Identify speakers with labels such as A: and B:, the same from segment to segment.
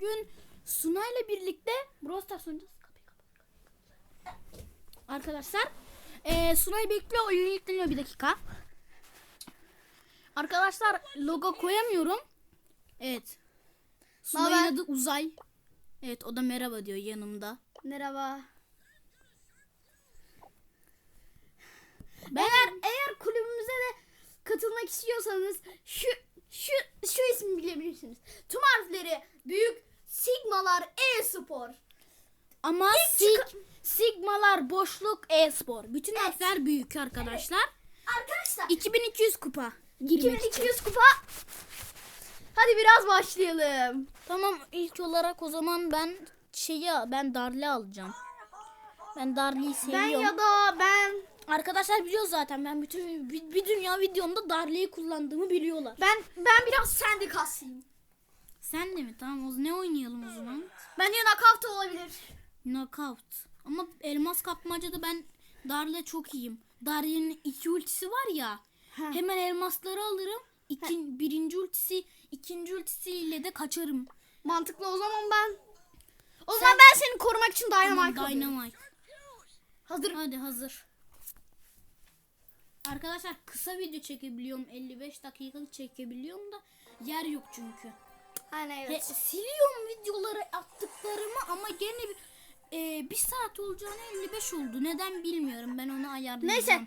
A: Bugün Sunay'la birlikte Brawl Stars oynayacağız. Arkadaşlar eee Sunay bekliyor oyun yükleniyor bir dakika. Arkadaşlar logo koyamıyorum. Evet. Sunay'ın adı Uzay. Evet o da merhaba diyor yanımda.
B: Merhaba.
A: Ben
B: Eğer eğer kulübümüze de katılmak istiyorsanız şu şu şu ismi bilebilirsiniz. Tüm harfleri büyük sigmalar e-spor.
A: ama Sig, Sigmalar boşluk e-spor. Bütün harfler büyük arkadaşlar.
B: Arkadaşlar
A: 2200 kupa girmek için.
B: 2200 kupa. Hadi biraz başlayalım.
A: Tamam ilk olarak o zaman ben şeyi ben Darli alacağım. Ben Darli'yi seviyorum.
B: Ben ya da ben
A: Arkadaşlar biliyor zaten ben bütün bir, bir dünya videomda Darli'yi kullandığımı biliyorlar.
B: ben ben biraz sende kasayım.
A: Sen de mi? Tamam o ne oynayalım o zaman?
B: Bence knockout olabilir.
A: Knockout. Ama elmas kapmacada ben Darli'ye çok iyiyim. Darli'nin iki ultisi var ya.
B: Ha.
A: Hemen elmasları alırım. İkin, birinci ultisi, ikinci ultisiyle de kaçarım.
B: Mantıklı o zaman ben. O
A: Sen-
B: zaman ben seni korumak için
A: Tamam,
B: Dynamite alıyorum.
A: Dynamite.
B: Hazır.
A: Hadi hazır. Arkadaşlar kısa video çekebiliyorum. 55 dakikalık çekebiliyorum da yer yok çünkü.
B: Hani
A: Ve
B: evet.
A: siliyorum videoları attıklarımı ama gene bir, e, bir saat olacağını 55 oldu. Neden bilmiyorum. Ben onu ayarlayacağım.
B: Neyse.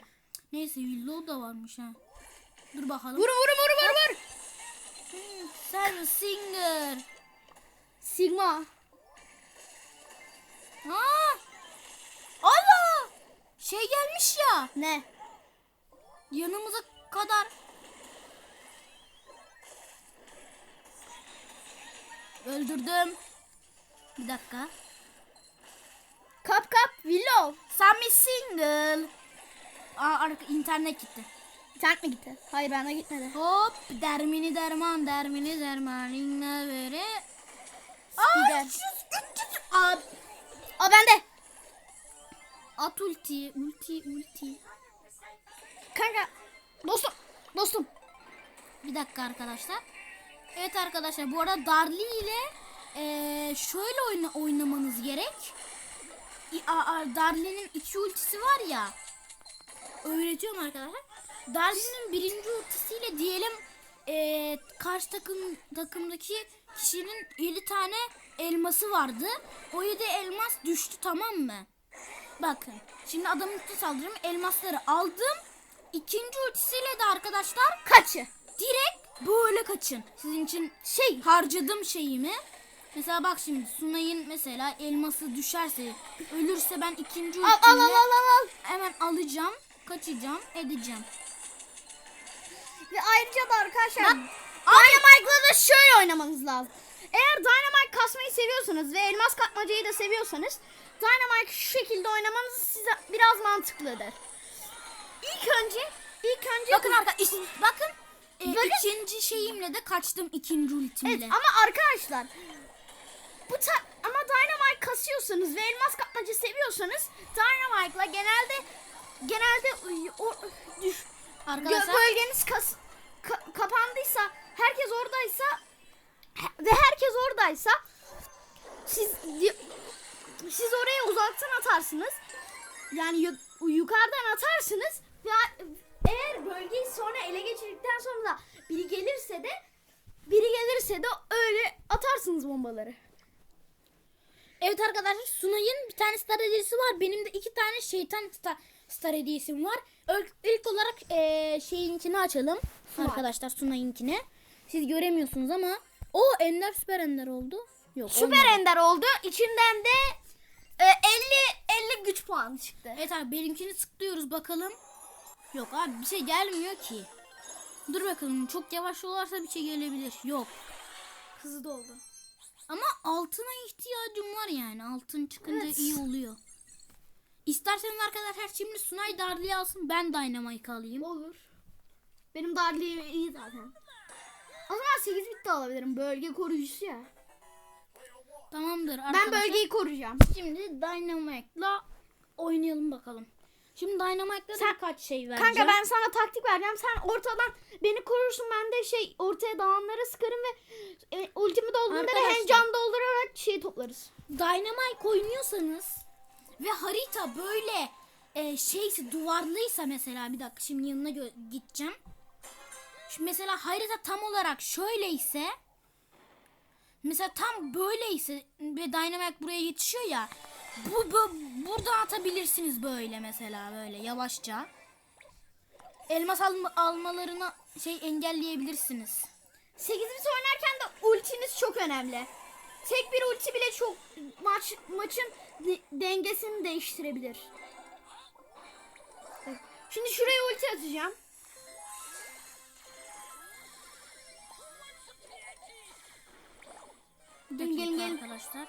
A: Neyse Willow da varmış ha. Dur bakalım.
B: Vur vur vur vur vur.
A: Hmm, Sen Singer.
B: Sigma.
A: Ha! Allah! Şey gelmiş ya.
B: Ne?
A: Yanımıza kadar. Öldürdüm. Bir dakika.
B: Kap kap Willow.
A: Sen mi single? Aa arka internet gitti.
B: Sen mi gitti? Hayır ben de gitmedi.
A: Hop dermini derman dermini derman inne vere.
B: Spider.
A: Aa, 300, 300. Aa,
B: Aa bende.
A: at ulti ulti ulti.
B: Kanka. Dostum. Dostum.
A: Bir dakika arkadaşlar. Evet arkadaşlar bu arada Darli ile eee, şöyle oyna, oynamanız gerek. Darli'nin iki ultisi var ya. Öğretiyorum arkadaşlar. Darli'nin birinci ultisiyle diyelim eee, karşı takım takımdaki kişinin 7 tane elması vardı. O 7 elmas düştü tamam mı? Bakın şimdi adamın ulti saldırım elmasları aldım. İkinci ultisiyle de arkadaşlar
B: Kaçı?
A: direkt böyle kaçın. Sizin için şey harcadım şeyimi. Mesela bak şimdi Sunay'ın mesela elması düşerse ölürse ben ikinci
B: Al al al
A: ultimle
B: al al. al.
A: hemen alacağım, kaçacağım, edeceğim.
B: Ve ayrıca da arkadaşlar Dynamite'la da şöyle oynamanız lazım. Eğer Dynamite kasmayı seviyorsanız ve elmas katmacayı da seviyorsanız Dynamite şu şekilde oynamanız size biraz mantıklıdır. İlk önce ilk önce
A: Bakın arkadaşlar bakın, e,
B: Bakın.
A: ikinci şeyimle de kaçtım ikinci ultimle.
B: Evet ama arkadaşlar bu ta- ama Dynamite kasıyorsanız ve elmas kapmacı seviyorsanız Dynamite'la genelde genelde o, düş,
A: Arkadaşlar
B: bölgeniz kas, ka- kapandıysa herkes oradaysa ve herkes oradaysa siz siz oraya uzaktan atarsınız. Yani yu- yukarıdan atarsınız ve eğer bölgeyi sonra ele geçirdikten sonra da biri gelirse de biri gelirse de öyle atarsınız bombaları.
A: Evet arkadaşlar Sunay'ın bir tane star hediyesi var. Benim de iki tane şeytan star, star hediyesim var. İlk, ilk olarak eee şeyinkini açalım.
B: Sunay.
A: Arkadaşlar Sunay'ınkini. Siz göremiyorsunuz ama. O Ender süper Ender oldu. Yok
B: Süper
A: olmadı.
B: ender oldu. İçinden de e, 50 50 güç puanı çıktı.
A: Evet abi benimkini sıklıyoruz bakalım. Yok abi bir şey gelmiyor ki. Dur bakalım çok yavaş olarsa bir şey gelebilir. Yok.
B: Hızlı doldu.
A: Ama altına ihtiyacım var yani. Altın çıkınca
B: Evet.
A: iyi oluyor. İsterseniz arkadaşlar şimdi Sunay Darlı'yı alsın ben Dynamite alayım.
B: Olur. Benim darliğim iyi zaten. O zaman 8 bit de alabilirim. Bölge koruyucusu ya.
A: Tamamdır
B: Ben
A: arkadaşlar.
B: bölgeyi koruyacağım.
A: Şimdi Dynamite'la oynayalım bakalım. Şimdi Dynamite'da da
B: Sen-
A: kaç şey vereceğim.
B: Kanka ben sana taktik vereceğim. Sen ortadan beni korursun. Ben de şey ortaya dağınlara sıkarım ve e, ultimi dolduğunda da
A: Arkadaşlar.
B: can doldururum toplarız.
A: Dynamite oynuyorsanız ve harita böyle e, şeyse duvarlıysa mesela bir dakika şimdi yanına gideceğim. Şimdi mesela harita tam olarak şöyle ise mesela tam böyle ise ve Dynamite buraya yetişiyor ya bu, bu buradan atabilirsiniz böyle mesela böyle yavaşça. Elmas alma, almalarını şey engelleyebilirsiniz.
B: 8 bit oynarken de ultiniz çok önemli. Tek bir ulti bile çok maç maçın de- dengesini değiştirebilir. Evet. Şimdi şuraya ulti atacağım. Gelin, gelin.
A: arkadaşlar.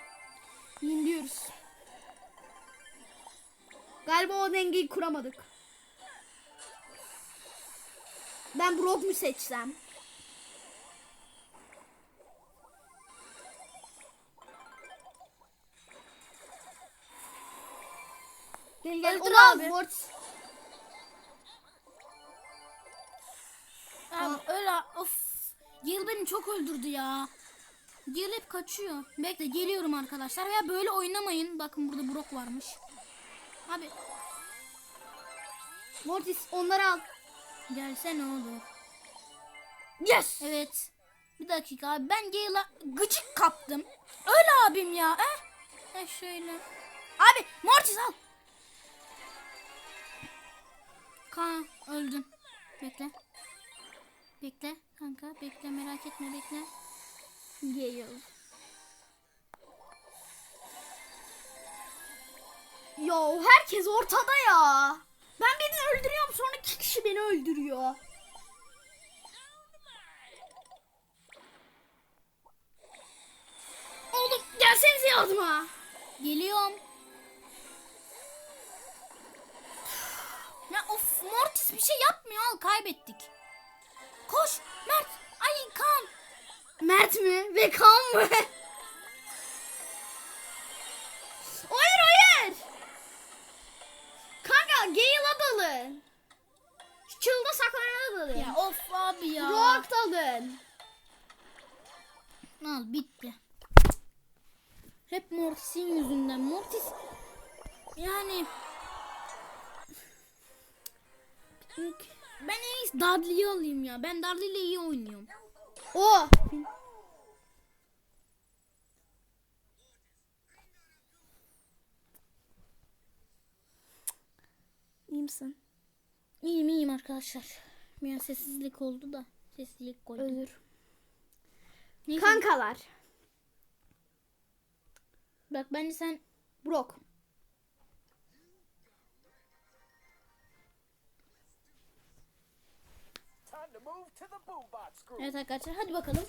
B: Yeniliyoruz. Galiba o dengeyi kuramadık. Ben Brock mu seçsem? Gel gel
A: Öldür
B: onu
A: abi.
B: Mortis.
A: Ya öyle of. Gale beni çok öldürdü ya. Gale hep kaçıyor. Bekle geliyorum arkadaşlar. Veya böyle oynamayın. Bakın burada Brock varmış. Abi
B: Mortis onları al.
A: gelse ne olur.
B: Yes.
A: Evet. Bir dakika abi ben Gale'a gıcık kaptım. Öyle abim ya. Eh. Eh şöyle. Abi Mortis al. Kaan öldün. Bekle. Bekle kanka bekle merak etme bekle.
B: Gale. Yo herkes ortada ya. Ben birini öldürüyorum sonra iki kişi beni öldürüyor. Oğlum gelsenize yardıma.
A: Geliyorum. Ya of Mortis bir şey yapmıyor al kaybettik. Koş Mert. Ay kan.
B: Mert mi? Ve Kaan mı?
A: abi ya.
B: Rock dalın.
A: Al bitti. Hep Mortis'in yüzünden. Mortis yani ben en iyisi Dudley'i alayım ya. Ben Dudley ile iyi oynuyorum.
B: O. İyi misin?
A: İyiyim iyiyim arkadaşlar. An sessizlik oldu da. Sessizlik koydum.
B: Özür.
A: Neyse,
B: Kankalar.
A: Bak bence sen
C: group.
A: Evet arkadaşlar hadi bakalım.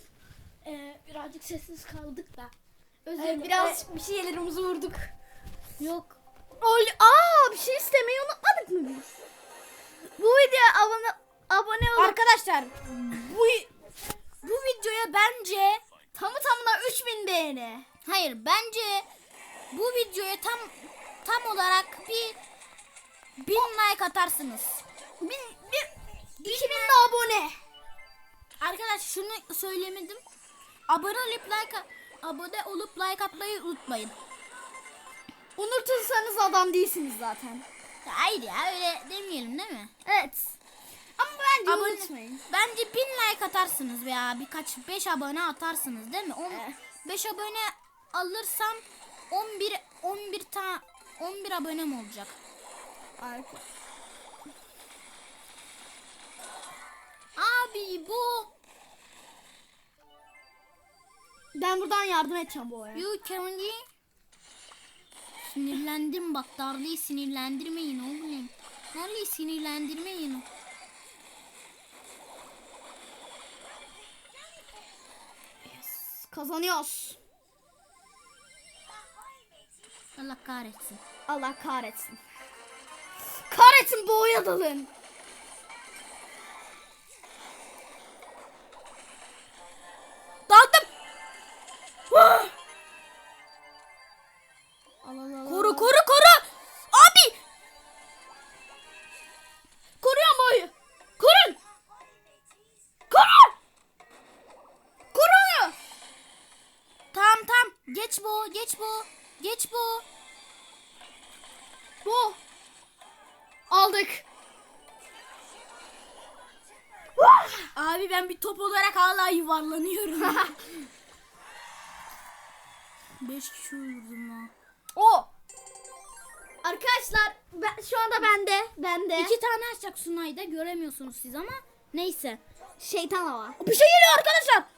A: Ee, birazcık sessiz kaldık da. Özür
B: Evet, biraz bir şeylerimizi vurduk.
A: Yok.
B: Ol Aa bir şey istemeyi unutmadık mı biz? Bu videoya abone abone olup
A: Arkadaşlar bu bu videoya bence
B: tamı tamına 3000 beğeni.
A: hayır bence bu videoya tam tam olarak bir bin like atarsınız.
B: Bin, bir, 2000 de abone.
A: Arkadaşlar şunu söylemedim. Abone olup like abone olup like atmayı unutmayın.
B: Unutursanız adam değilsiniz zaten.
A: Hayır ya öyle demeyelim değil mi?
B: Evet. Ama bence
A: Abone-
B: unutmayın.
A: Bence bin like atarsınız veya birkaç 5 abone atarsınız değil mi?
B: Evet.
A: 5 abone alırsam 11 11 tane 11 abonem olacak.
B: Arka.
A: Abi bu
B: Ben buradan yardım edeceğim bu araya.
A: you candy Sinirlendim bak Darlı'yı sinirlendirmeyin oğlum. Darlı'yı sinirlendirmeyin.
B: Kazanıyoruz.
A: Allah kahretsin.
B: Allah kahretsin. Kahretsin boğaya dalın.
A: Geç bu, geç bu. Geç bu.
B: Bu. Aldık.
A: Abi ben bir top olarak hala yuvarlanıyorum. 5 kişi öldürdüm ha.
B: O. Arkadaşlar ben, şu anda bende. Bende.
A: İki tane açacak Sunay'da göremiyorsunuz siz ama neyse.
B: şeytan hava.
A: Bir şey geliyor arkadaşlar.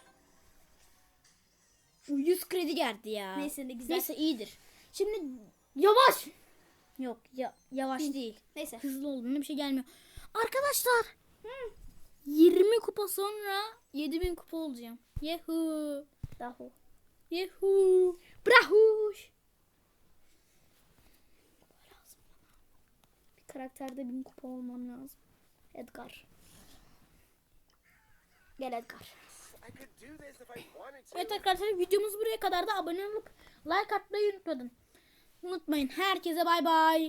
A: 100 kredi geldi ya.
B: Neyse, ne güzel.
A: Neyse iyidir. Şimdi yavaş. Yok ya, yavaş değil.
B: Neyse.
A: Hızlı olun bir şey gelmiyor. Arkadaşlar. 20 kupa sonra 7000 kupa olacağım. Yehu.
B: Dahu.
A: Yehu.
B: Brahuş. Bir karakterde bin kupa olmam lazım. Edgar. Gel Edgar.
A: Evet arkadaşlar videomuz buraya kadar da abone olup like atmayı unutmayın. Unutmayın. Herkese bay bay.